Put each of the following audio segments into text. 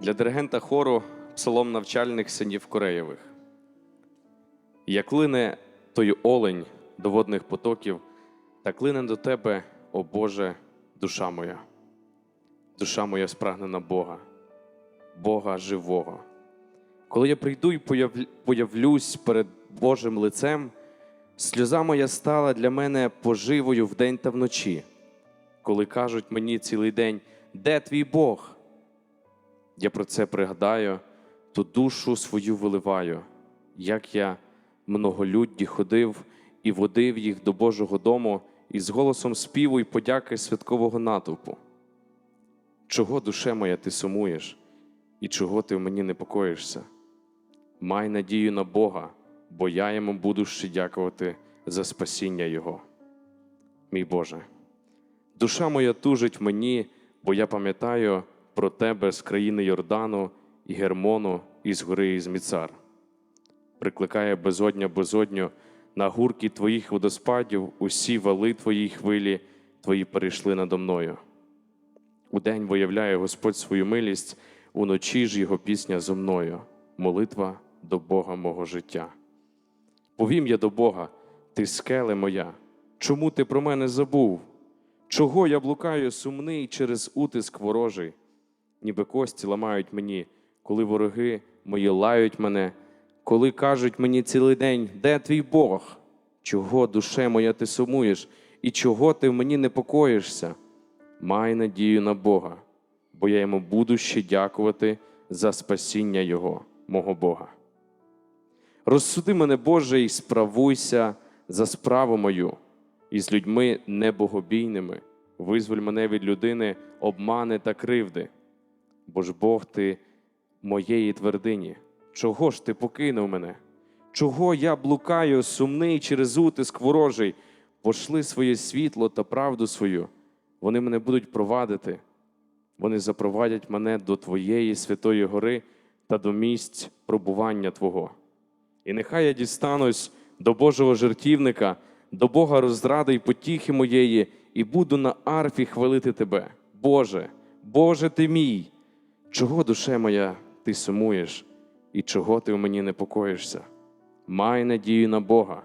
Для диригента хору псалом навчальних синів Кореєвих. Як лине той олень до водних потоків, так лине до тебе, о Боже, душа моя. Душа моя спрагнена Бога, Бога живого. Коли я прийду і появлюсь перед Божим лицем, сльоза моя стала для мене поживою вдень та вночі. Коли кажуть мені цілий день, де твій Бог? Я про це пригадаю, то душу свою виливаю, як я многолюдді ходив і водив їх до Божого дому із голосом співу й подяки святкового натовпу. Чого, душе моя, ти сумуєш, і чого ти в мені непокоїшся? Май надію на Бога, бо я йому буду ще дякувати за спасіння Його. Мій Боже, душа моя тужить мені, бо я пам'ятаю про Тебе з країни Йордану і Гермону, і з гори Ізміцар. Прикликає безодня безодню, на гуркі Твоїх водоспадів усі вали Твої хвилі, Твої перейшли надо мною. Удень виявляє Господь свою милість, уночі ж Його пісня зо мною, молитва до Бога мого життя. Повім я до Бога, ти скеле моя, чому ти про мене забув? Чого я блукаю сумний через утиск ворожий? Ніби кості ламають мені, коли вороги мої лають мене, коли кажуть мені цілий день, де твій Бог? Чого, душе моя, ти сумуєш, і чого ти в мені непокоїшся? Май надію на Бога, бо я йому буду ще дякувати за спасіння Його, мого Бога. Розсуди мене, Боже, і справуйся за справу мою, і з людьми небогобійними, визволь мене від людини, обмани та кривди. Бо ж Бог ти моєї твердині, чого ж ти покинув мене? Чого я блукаю, сумний через утиск ворожий? Пошли своє світло та правду свою, вони мене будуть провадити, вони запровадять мене до Твоєї святої гори та до місць пробування Твого. І нехай я дістанусь до Божого жертівника, до Бога розради й потіхи моєї, і буду на арфі хвалити Тебе. Боже, Боже ти мій! Чого, душе моя, ти сумуєш, і чого ти в мені непокоїшся? Май надію на Бога,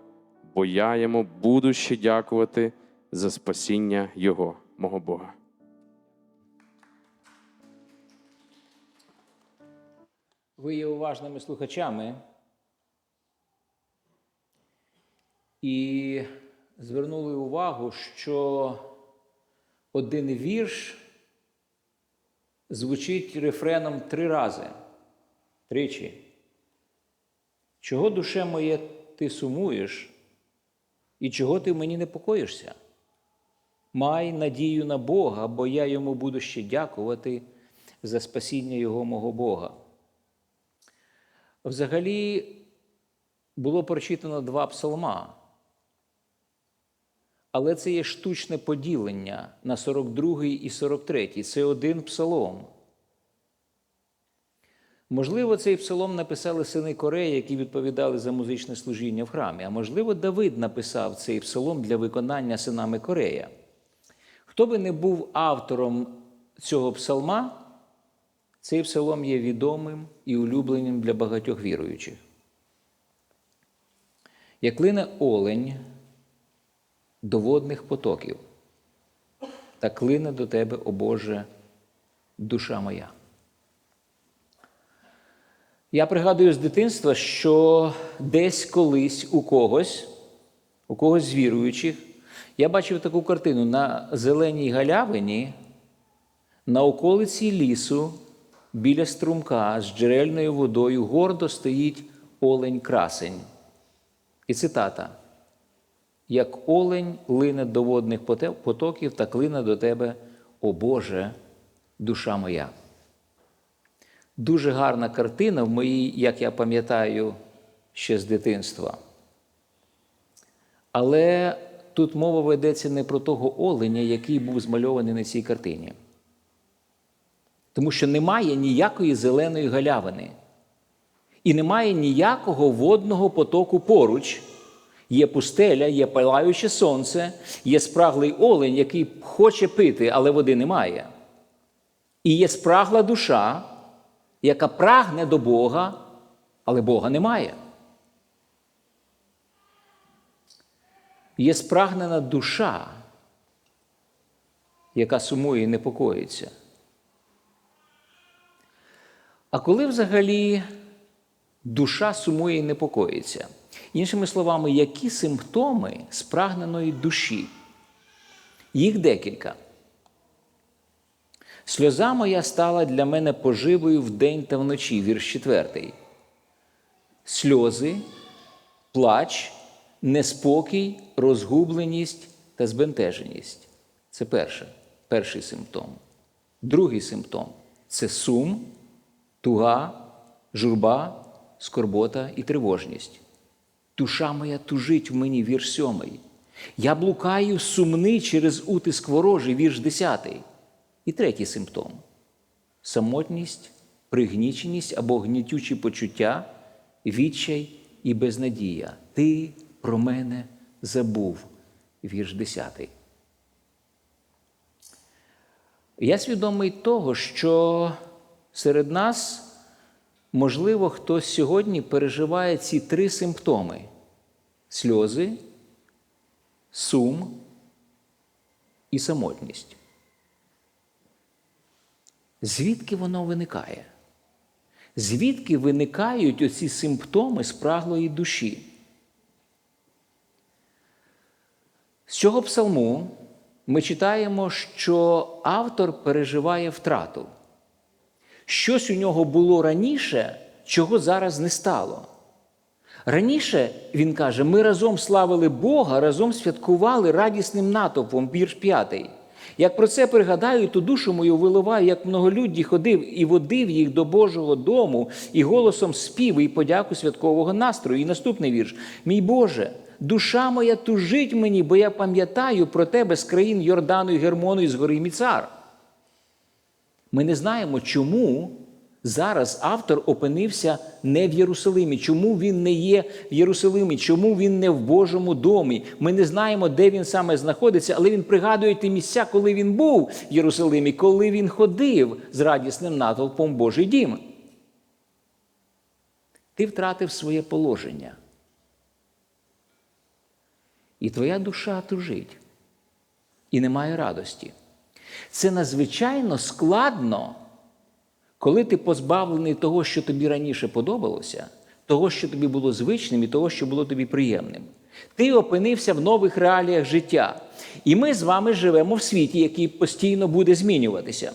бо я йому буду ще дякувати за спасіння Його, мого Бога. Ви є уважними слухачами і звернули увагу, що один вірш звучить рефреном три рази, тричі. Чого, душе моє, ти сумуєш, і чого ти в мені непокоїшся? Май надію на Бога, бо я йому буду ще дякувати за спасіння Його мого Бога. Взагалі було прочитано два псалма. Але це є штучне поділення на 42 і 43. Це один псалом. Можливо, цей псалом написали сини Кореї, які відповідали за музичне служіння в храмі. А можливо, Давид написав цей псалом для виконання синами Корея. Хто би не був автором цього псалма, цей псалом є відомим і улюбленим для багатьох віруючих. Як лине олень до водних потоків, так лине до тебе, о Боже, душа моя. Я пригадую з дитинства, що десь колись у когось, у когось з віруючих, я бачив таку картину на зеленій галявині, на околиці лісу, біля струмка з джерельною водою гордо стоїть олень красень. І цитата: Як олень лине до водних потоків, так лине до тебе, о Боже, душа моя. Дуже гарна картина в моїй, як я пам'ятаю, ще з дитинства. Але тут мова ведеться не про того оленя, який був змальований на цій картині. Тому що немає ніякої зеленої галявини. І немає ніякого водного потоку поруч. Є пустеля, є палаюче сонце, є спраглий олень, який хоче пити, але води немає. І є спрагла душа, яка прагне до Бога, але Бога немає. Є спрагнена душа, яка сумує і непокоїться. А коли взагалі душа сумує і непокоїться? Іншими словами, які симптоми спрагненої душі? Їх декілька. Сльоза моя стала для мене поживою вдень та вночі, вірш 4. Сльози, плач, неспокій, розгубленість та збентеженість. Це перше, перший симптом. Другий симптом це сум, туга, журба, скорбота і тривожність. Душа моя тужить в мені, вірш сьомий. Я блукаю сумний через утиск ворожий, вірш десятий. І третій симптом самотність, пригніченість або гнітючі почуття, відчай і безнадія. Ти про мене забув, вірш десятий. Я свідомий того, що серед нас, можливо, хтось сьогодні переживає ці три симптоми: сльози, сум і самотність. Звідки воно виникає? Звідки виникають оці симптоми спраглої душі? З цього псалму ми читаємо, що автор переживає втрату. Щось у нього було раніше, чого зараз не стало. Раніше, він каже, ми разом славили Бога, разом святкували радісним натовпом, вірш п'ятий. Як про це пригадаю, то душу мою виливаю, як многолюдді ходив і водив їх до Божого дому, і голосом співу і подяку святкового настрою. І наступний вірш: Мій Боже, душа моя тужить мені, бо я пам'ятаю про тебе з країн Йордану і Гермону і з гори Міцар. Ми не знаємо, чому зараз автор опинився не в Єрусалимі, чому він не є в Єрусалимі, чому він не в Божому домі. Ми не знаємо, де він саме знаходиться, але він пригадує ті місця, коли він був в Єрусалимі, коли він ходив з радісним натовпом Божий дім. Ти втратив своє положення. І твоя душа тужить, і немає радості. Це надзвичайно складно, коли ти позбавлений того, що тобі раніше подобалося, того, що тобі було звичним, і того, що було тобі приємним. Ти опинився в нових реаліях життя. І ми з вами живемо в світі, який постійно буде змінюватися.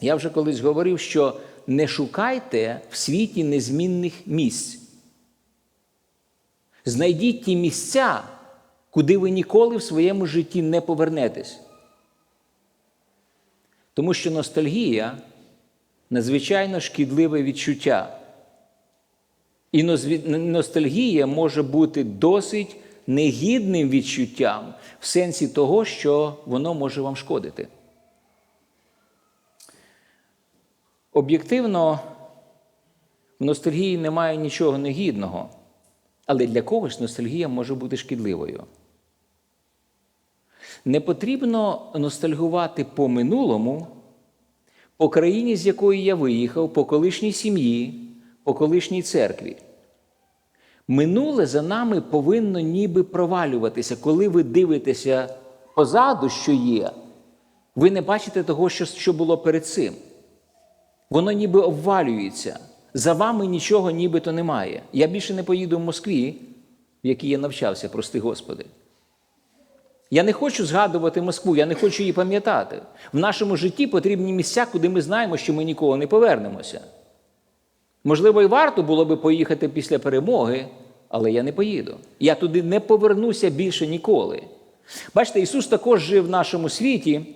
Я вже колись говорив, що не шукайте в світі незмінних місць. Знайдіть ті місця, куди ви ніколи в своєму житті не повернетесь. Тому що ностальгія надзвичайно шкідливе відчуття. І ностальгія може бути досить негідним відчуттям в сенсі того, що воно може вам шкодити. Об'єктивно, в ностальгії немає нічого негідного, але для когось ностальгія може бути шкідливою. Не потрібно ностальгувати по минулому, по країні, з якої я виїхав, по колишній сім'ї, по колишній церкві. Минуле за нами повинно ніби провалюватися. Коли ви дивитеся позаду, що є, ви не бачите того, що було перед цим. Воно ніби обвалюється. За вами нічого нібито немає. Я більше не поїду в Москві, в якій я навчався, прости Господи. Я не хочу згадувати Москву, я не хочу її пам'ятати. В нашому житті потрібні місця, куди ми знаємо, що ми ніколи не повернемося. Можливо, і варто було би поїхати після перемоги, але я не поїду. Я туди не повернуся більше ніколи. Бачите, Ісус також жив в нашому світі.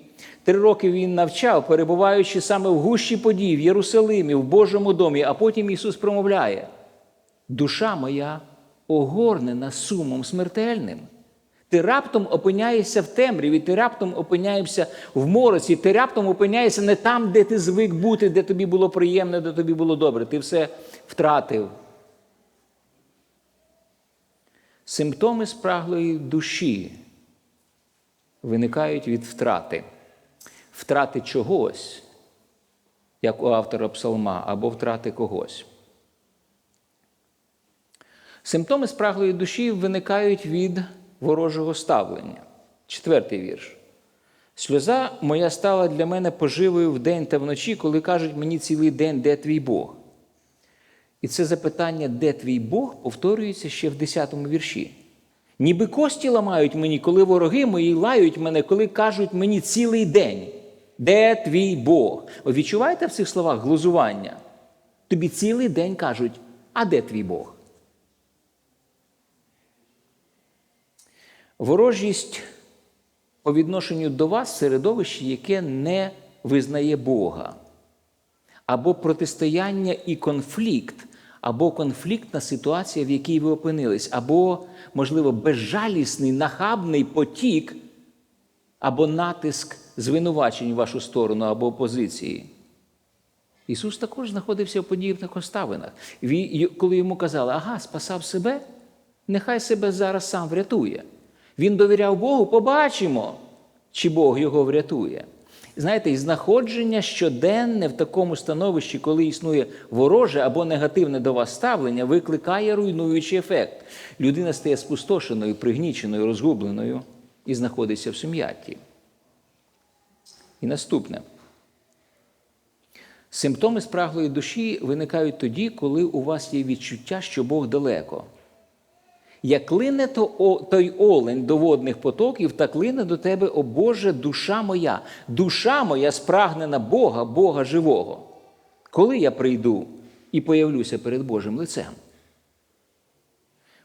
Три роки Він навчав, перебуваючи саме в гущі подій, в Єрусалимі, в Божому домі, а потім Ісус промовляє: душа моя огорнена сумом смертельним. Ти раптом опиняєшся в темряві, ти раптом опиняєшся в мороці, ти раптом опиняєшся не там, де ти звик бути, де тобі було приємно, де тобі було добре. Ти все втратив. Симптоми спраглої душі виникають від втрати, втрати чогось, як у автора псалма, або втрати когось. Симптоми спраглої душі виникають від ворожого ставлення. Четвертий вірш. Сльоза моя стала для мене поживою вдень та вночі, коли кажуть мені цілий день, де твій Бог. І це запитання, де твій Бог, повторюється ще в 10-му вірші. Ніби кості ламають мені, коли вороги мої лають мене, коли кажуть мені цілий день, де твій Бог? Ви відчуваєте в цих словах глузування? Тобі цілий день кажуть, а де твій Бог? Ворожість по відношенню до вас середовище, яке не визнає Бога, або протистояння і конфлікт, або конфліктна ситуація, в якій ви опинились, або, можливо, безжалісний, нахабний потік, або натиск звинувачень в вашу сторону або опозиції. Ісус також знаходився в подібних обставинах. Коли йому казали, ага, спасав себе, нехай себе зараз сам врятує. Він довіряв Богу, побачимо, чи Бог його врятує. Знаєте, і знаходження щоденне в такому становищі, коли існує вороже або негативне до вас ставлення, викликає руйнуючий ефект. Людина стає спустошеною, пригніченою, розгубленою і знаходиться в сум'ятті. І наступне. Симптоми спраглої душі виникають тоді, коли у вас є відчуття, що Бог далеко. Як лине той олень до водних потоків, так лине до тебе, о Боже, душа моя, душа моя спрагнена Бога, Бога живого. Коли я прийду і появлюся перед Божим лицем?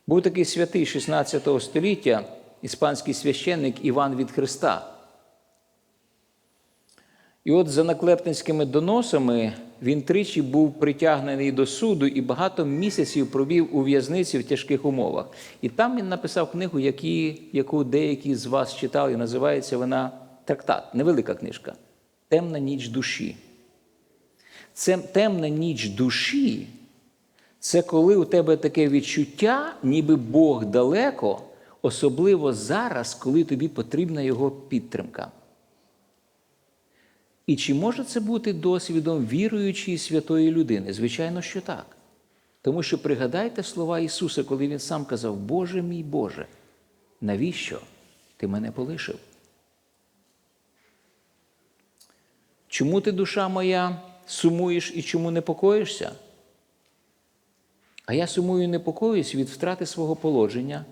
Був такий святий 16 століття, іспанський священник Іван від Христа. І от за наклепницькими доносами він тричі був притягнений до суду і багато місяців провів у в'язниці в тяжких умовах. І там він написав книгу, які, яку деякі з вас читали, називається вона Трактат, невелика книжка Темна ніч душі. Це темна ніч душі. Це коли у тебе таке відчуття, ніби Бог далеко, особливо зараз, коли тобі потрібна його підтримка. І чи може це бути досвідом віруючої святої людини? Звичайно, що так. Тому що пригадайте слова Ісуса, коли Він сам казав, Боже мій Боже, навіщо ти мене полишив? Чому ти, душа моя, сумуєш і чому непокоїшся? А я сумую і непокоюсь від втрати свого положення,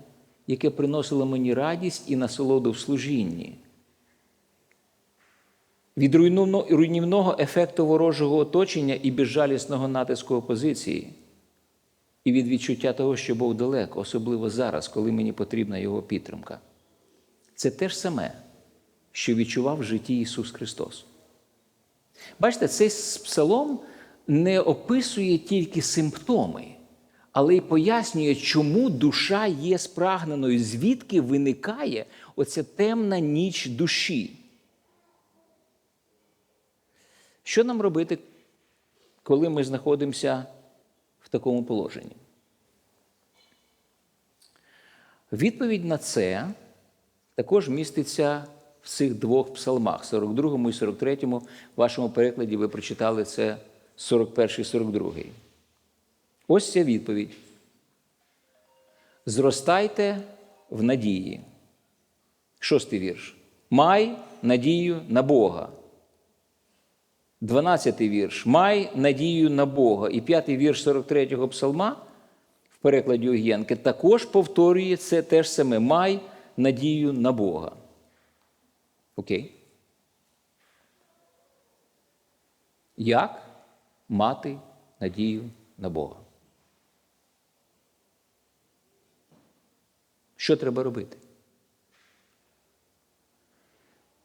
яке приносило мені радість і насолоду в служінні від руйнівного ефекту ворожого оточення і безжалісного натиску опозиції, і від відчуття того, що Бог далеко, особливо зараз, коли мені потрібна Його підтримка. Це те ж саме, що відчував в житті Ісус Христос. Бачите, цей псалом не описує тільки симптоми, але й пояснює, чому душа є спрагненою, звідки виникає оця темна ніч душі. Що нам робити, коли ми знаходимося в такому положенні? Відповідь на це також міститься в цих двох псалмах, 42 і 43. В вашому перекладі ви прочитали це 41 і 42. Ось ця відповідь. Зростайте в надії. Шостий вірш. Май надію на Бога. 12 вірш. Май надію на Бога. І п'ятий вірш 43-го псалма в перекладі Огієнки також повторює це те ж саме. Май надію на Бога. Окей. Як мати надію на Бога? Що треба робити?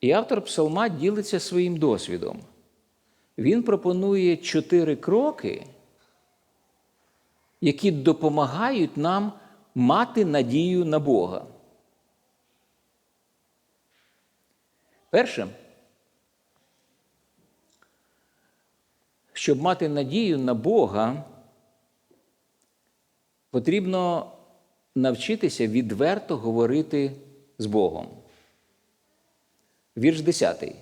І автор псалма ділиться своїм досвідом. Він пропонує чотири кроки, які допомагають нам мати надію на Бога. Перше, щоб мати надію на Бога, потрібно навчитися відверто говорити з Богом. Вірш 10.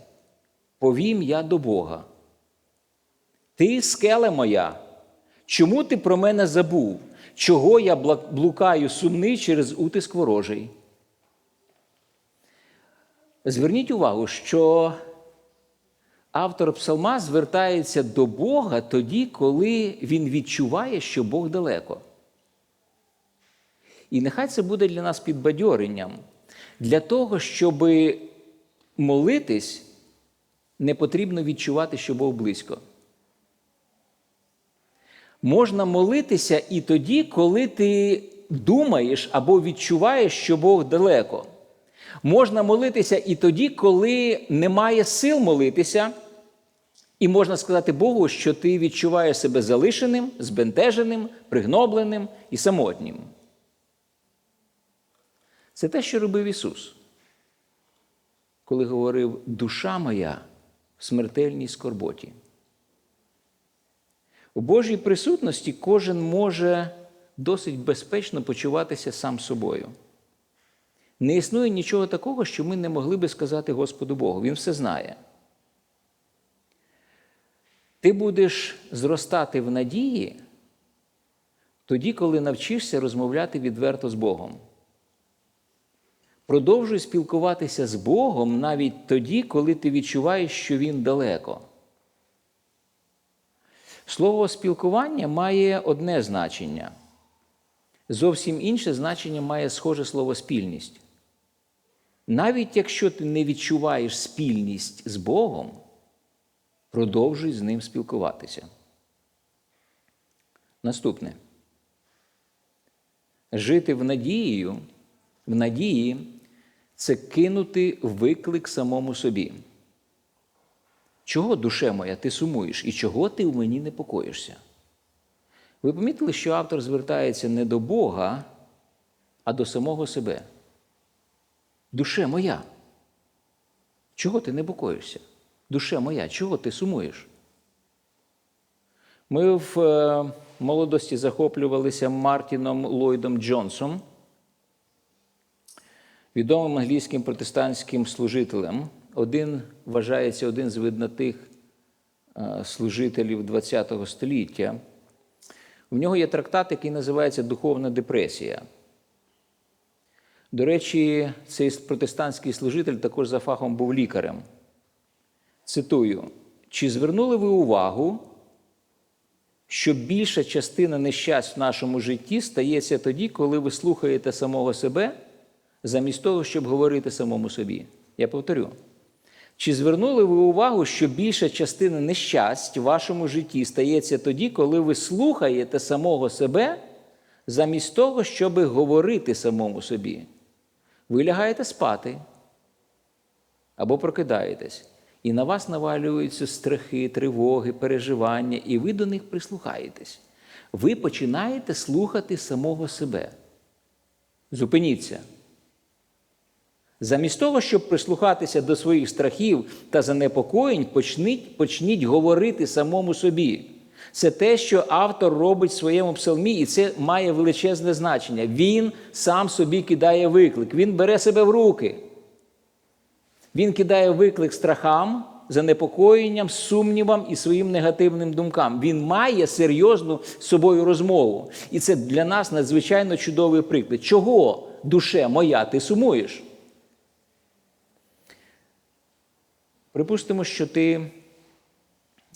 Повім я до Бога. Ти скеле моя, чому ти про мене забув? Чого я блукаю сумний через утиск ворожий? Зверніть увагу, що автор псалма звертається до Бога тоді, коли він відчуває, що Бог далеко. І нехай це буде для нас підбадьоренням. Для того, щоб молитись, не потрібно відчувати, що Бог близько. Можна молитися і тоді, коли ти думаєш або відчуваєш, що Бог далеко. Можна молитися і тоді, коли немає сил молитися, і можна сказати Богу, що ти відчуваєш себе залишеним, збентеженим, пригнобленим і самотнім. Це те, що робив Ісус, коли говорив душа моя в смертельній скорботі. У Божій присутності кожен може досить безпечно почуватися сам собою. Не існує нічого такого, що ми не могли би сказати Господу Богу. Він все знає. Ти будеш зростати в надії тоді, коли навчишся розмовляти відверто з Богом. Продовжуй спілкуватися з Богом навіть тоді, коли ти відчуваєш, що Він далеко. Слово спілкування має одне значення. Зовсім інше значення має схоже слово спільність. Навіть якщо ти не відчуваєш спільність з Богом, продовжуй з ним спілкуватися. Наступне. Жити в надією, в надії це кинути виклик самому собі. Чого, душе моя, ти сумуєш і чого ти в мені непокоїшся? Ви помітили, що автор звертається не до Бога, а до самого себе. Душе моя. Чого ти непокоїшся? Душе моя, чого ти сумуєш? Ми в е, молодості захоплювалися Мартіном Ллойдом Джонсом, відомим англійським протестантським служителем. Один вважається один з виднатих е, служителів ХХ століття. В нього є трактат, який називається Духовна депресія. До речі, цей протестантський служитель також за фахом був лікарем. Цитую: чи звернули ви увагу, що більша частина нещасть в нашому житті стається тоді, коли ви слухаєте самого себе, замість того, щоб говорити самому собі? Я повторю. Чи звернули ви увагу, що більша частина нещасть в вашому житті стається тоді, коли ви слухаєте самого себе, замість того, щоб говорити самому собі? Ви лягаєте спати або прокидаєтесь, і на вас навалюються страхи, тривоги, переживання, і ви до них прислухаєтесь. Ви починаєте слухати самого себе. Зупиніться. Замість того, щоб прислухатися до своїх страхів та занепокоєнь, почніть, почніть говорити самому собі. Це те, що автор робить в своєму псалмі, і це має величезне значення. Він сам собі кидає виклик, він бере себе в руки. Він кидає виклик страхам, занепокоєнням, сумнівам і своїм негативним думкам. Він має серйозну з собою розмову. І це для нас надзвичайно чудовий приклад. Чого, душе моя, ти сумуєш? Припустимо, що ти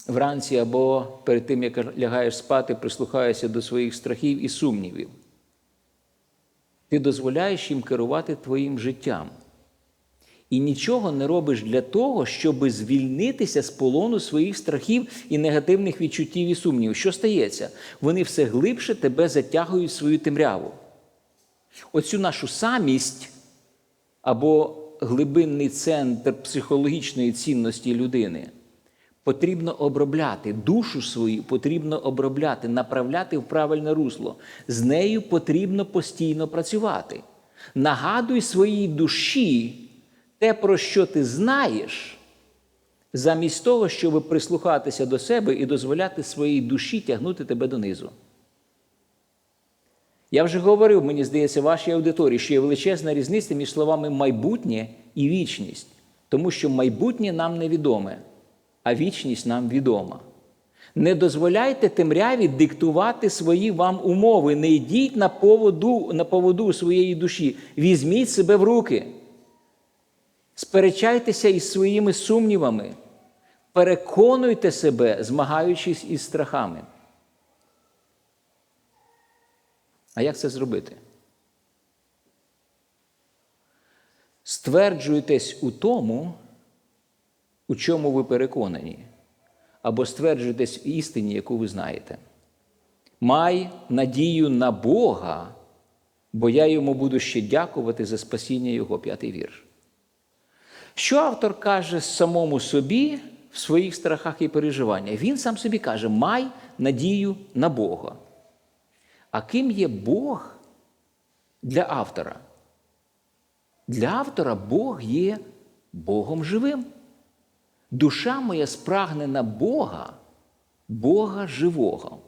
вранці або перед тим, як лягаєш спати, прислухаєшся до своїх страхів і сумнівів. Ти дозволяєш їм керувати твоїм життям. І нічого не робиш для того, щоб звільнитися з полону своїх страхів і негативних відчуттів і сумнівів. Що стається? Вони все глибше тебе затягують в свою темряву. Оцю нашу самість або глибинний центр психологічної цінності людини потрібно обробляти. Душу свою потрібно обробляти, направляти в правильне русло. З нею потрібно постійно працювати. Нагадуй своїй душі те, про що ти знаєш, замість того, щоб прислухатися до себе і дозволяти своїй душі тягнути тебе донизу. Я вже говорив, мені здається, вашій аудиторії, що є величезна різниця між словами майбутнє і вічність, тому що майбутнє нам невідоме, а вічність нам відома. Не дозволяйте темряві диктувати свої вам умови. Не йдіть на поводу, на поводу своєї душі. Візьміть себе в руки. Сперечайтеся із своїми сумнівами. Переконуйте себе, змагаючись із страхами. А як це зробити? Стверджуйтесь у тому, у чому ви переконані, або стверджуйтесь в істині, яку ви знаєте. Май надію на Бога, бо я йому буду ще дякувати за спасіння Його п'ятий вірш. Що автор каже самому собі в своїх страхах і переживаннях? Він сам собі каже: май надію на Бога. А ким є Бог для автора? Для автора Бог є Богом живим. Душа моя спрагне на Бога, Бога живого.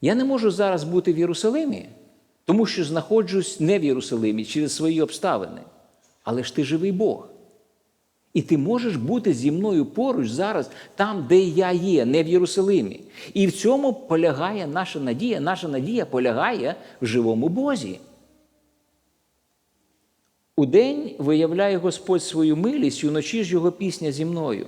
Я не можу зараз бути в Єрусалимі, тому що знаходжусь не в Єрусалимі через свої обставини. Але ж ти живий Бог. І ти можеш бути зі мною поруч зараз, там, де я є, не в Єрусалимі. І в цьому полягає наша надія. Наша надія полягає в живому Бозі. Удень виявляє Господь свою милість, уночі ж його пісня зі мною.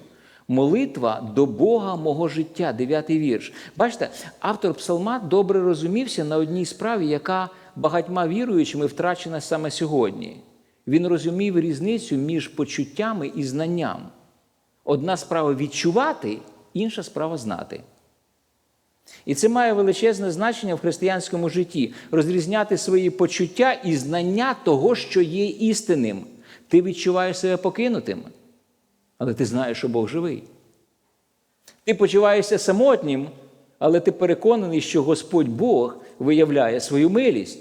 Молитва до Бога мого життя, дев'ятий вірш. Бачите, автор псалма добре розумівся на одній справі, яка багатьма віруючими втрачена саме сьогодні. Він розумів різницю між почуттями і знанням. Одна справа відчувати, інша справа знати. І це має величезне значення в християнському житті розрізняти свої почуття і знання того, що є істинним. Ти відчуваєш себе покинутим, але ти знаєш, що Бог живий. Ти почуваєшся самотнім, але ти переконаний, що Господь Бог виявляє свою милість.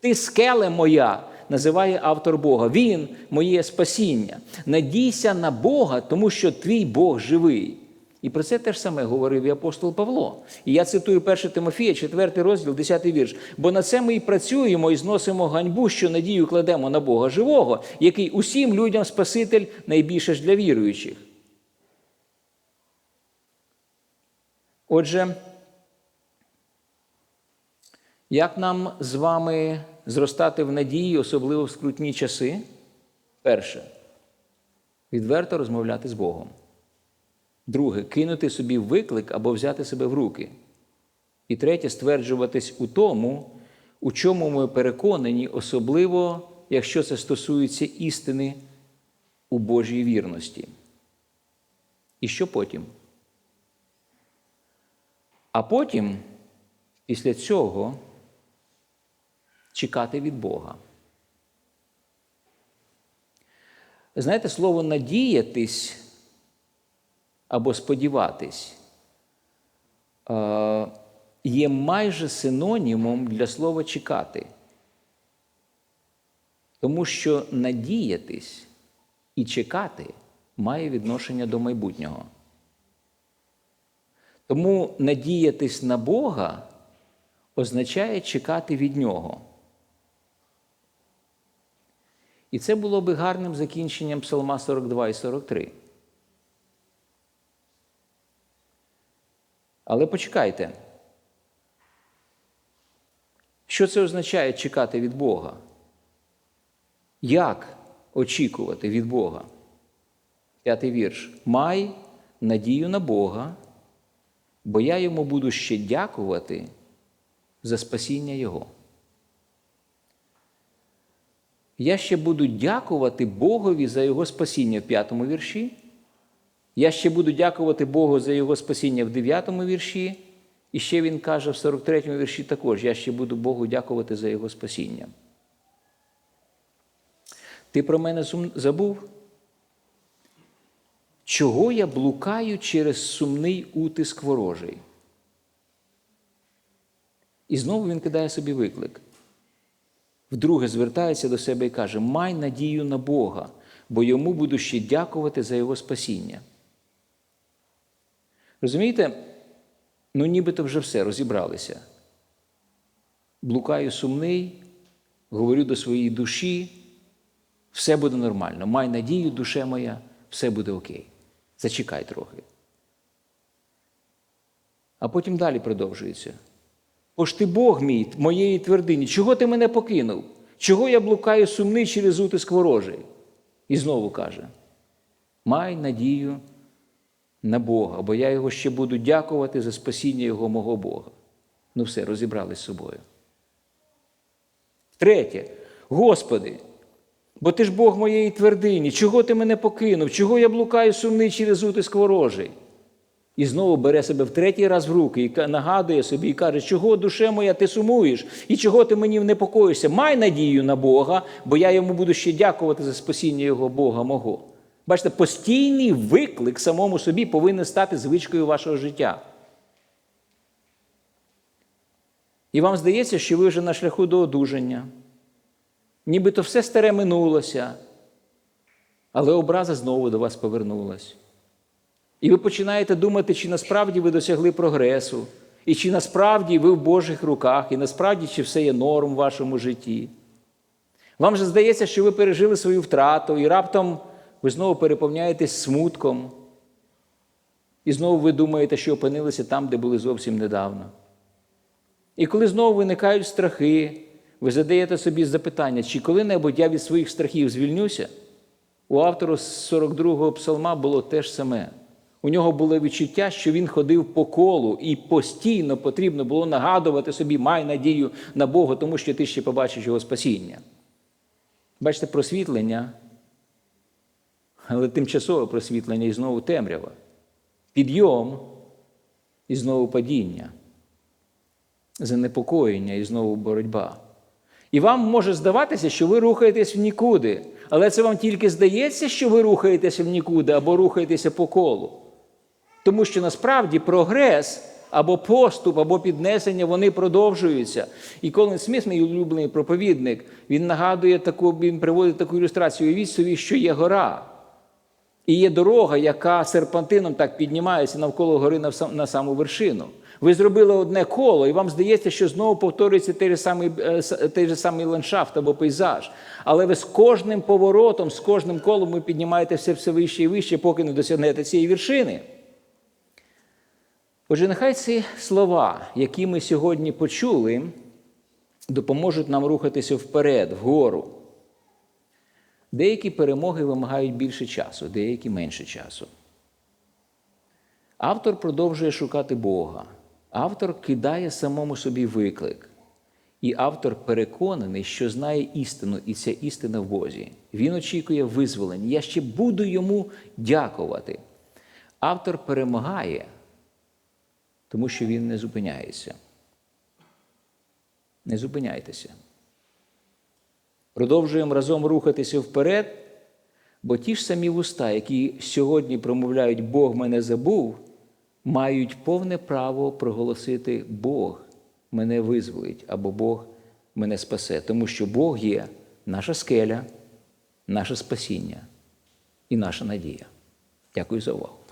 Ти скеле моя, називає автор Бога. Він моє спасіння. Надійся на Бога, тому що твій Бог живий. І про це теж саме говорив і апостол Павло. І я цитую 1 Тимофія, 4 розділ, 10 вірш. Бо на це ми і працюємо і зносимо ганьбу, що надію кладемо на Бога живого, який усім людям Спаситель найбільше ж для віруючих. Отже, як нам з вами зростати в надії, особливо в скрутні часи? Перше, відверто розмовляти з Богом. Друге, кинути собі виклик або взяти себе в руки. І третє, стверджуватись у тому, у чому ми переконані, особливо, якщо це стосується істини у Божій вірності. І що потім? А потім, після цього, чекати від Бога. Знаєте, слово надіятись або сподіватись е, є майже синонімом для слова чекати. Тому що надіятись і чекати має відношення до майбутнього. Тому надіятись на Бога означає чекати від Нього. І це було би гарним закінченням Псалма 42 і 43. Але почекайте. Що це означає чекати від Бога? Як очікувати від Бога? П'ятий вірш. Май надію на Бога, бо я йому буду ще дякувати за спасіння Його. Я ще буду дякувати Богові за Його спасіння в п'ятому вірші. Я ще буду дякувати Богу за Його спасіння в 9 вірші. І ще він каже в 43 му вірші також: я ще буду Богу дякувати за Його спасіння. Ти про мене забув? Чого я блукаю через сумний утиск ворожий? І знову він кидає собі виклик. Вдруге звертається до себе і каже: Май надію на Бога, бо йому буду ще дякувати за Його спасіння. Розумієте, ну нібито вже все розібралися. Блукаю сумний, говорю до своєї душі, все буде нормально. Май надію, душе моя, все буде окей. Зачекай трохи. А потім далі продовжується. Бо ж ти Бог мій, моєї твердині, чого ти мене покинув? Чого я блукаю сумний через утиск ворожий? І знову каже: Май надію на Бога, бо я його ще буду дякувати за спасіння його мого Бога. Ну все, розібрались з собою. Третє. Господи, бо ти ж Бог моєї твердині, чого ти мене покинув? Чого я блукаю сумний через утиск ворожий? І знову бере себе в третій раз в руки і нагадує собі і каже, чого душе моя ти сумуєш, і чого ти мені непокоїшся? Май надію на Бога, бо я йому буду ще дякувати за спасіння його Бога мого. Бачите, постійний виклик самому собі повинен стати звичкою вашого життя. І вам здається, що ви вже на шляху до одужання. Нібито все старе минулося, але образа знову до вас повернулась. І ви починаєте думати, чи насправді ви досягли прогресу, і чи насправді ви в Божих руках, і насправді чи все є норм в вашому житті. Вам же здається, що ви пережили свою втрату, і раптом ви знову переповняєтесь смутком, і знову ви думаєте, що опинилися там, де були зовсім недавно. І коли знову виникають страхи, ви задаєте собі запитання, чи коли-небудь я від своїх страхів звільнюся? У автора 42-го псалма було те ж саме. У нього було відчуття, що він ходив по колу, і постійно потрібно було нагадувати собі, май надію на Бога, тому що ти ще побачиш його спасіння. Бачите, просвітлення, але тимчасове просвітлення і знову темрява. Підйом і знову падіння занепокоєння і знову боротьба. І вам може здаватися, що ви рухаєтесь в нікуди, але це вам тільки здається, що ви рухаєтеся в нікуди або рухаєтеся по колу. Тому що насправді прогрес або поступ, або піднесення вони продовжуються. І Колин Сміт, мій улюблений проповідник, він нагадує таку, він приводить таку ілюстрацію. Уявіть собі, що є гора. І є дорога, яка серпантином так піднімається навколо гори на саму вершину. Ви зробили одне коло, і вам здається, що знову повторюється той же самий, е, той же самий ландшафт або пейзаж. Але ви з кожним поворотом, з кожним колом ви піднімаєтеся все вище і вище, поки не досягнете цієї вершини. Отже, нехай ці слова, які ми сьогодні почули, допоможуть нам рухатися вперед, вгору. Деякі перемоги вимагають більше часу, деякі менше часу. Автор продовжує шукати Бога. Автор кидає самому собі виклик. І автор переконаний, що знає істину, і ця істина в Бозі. Він очікує визволення. Я ще буду йому дякувати. Автор перемагає, тому що він не зупиняється. Не зупиняйтеся. Продовжуємо разом рухатися вперед, бо ті ж самі вуста, які сьогодні промовляють Бог мене забув, мають повне право проголосити Бог мене визволить або Бог мене спасе, тому що Бог є наша скеля, наше спасіння і наша надія. Дякую за увагу.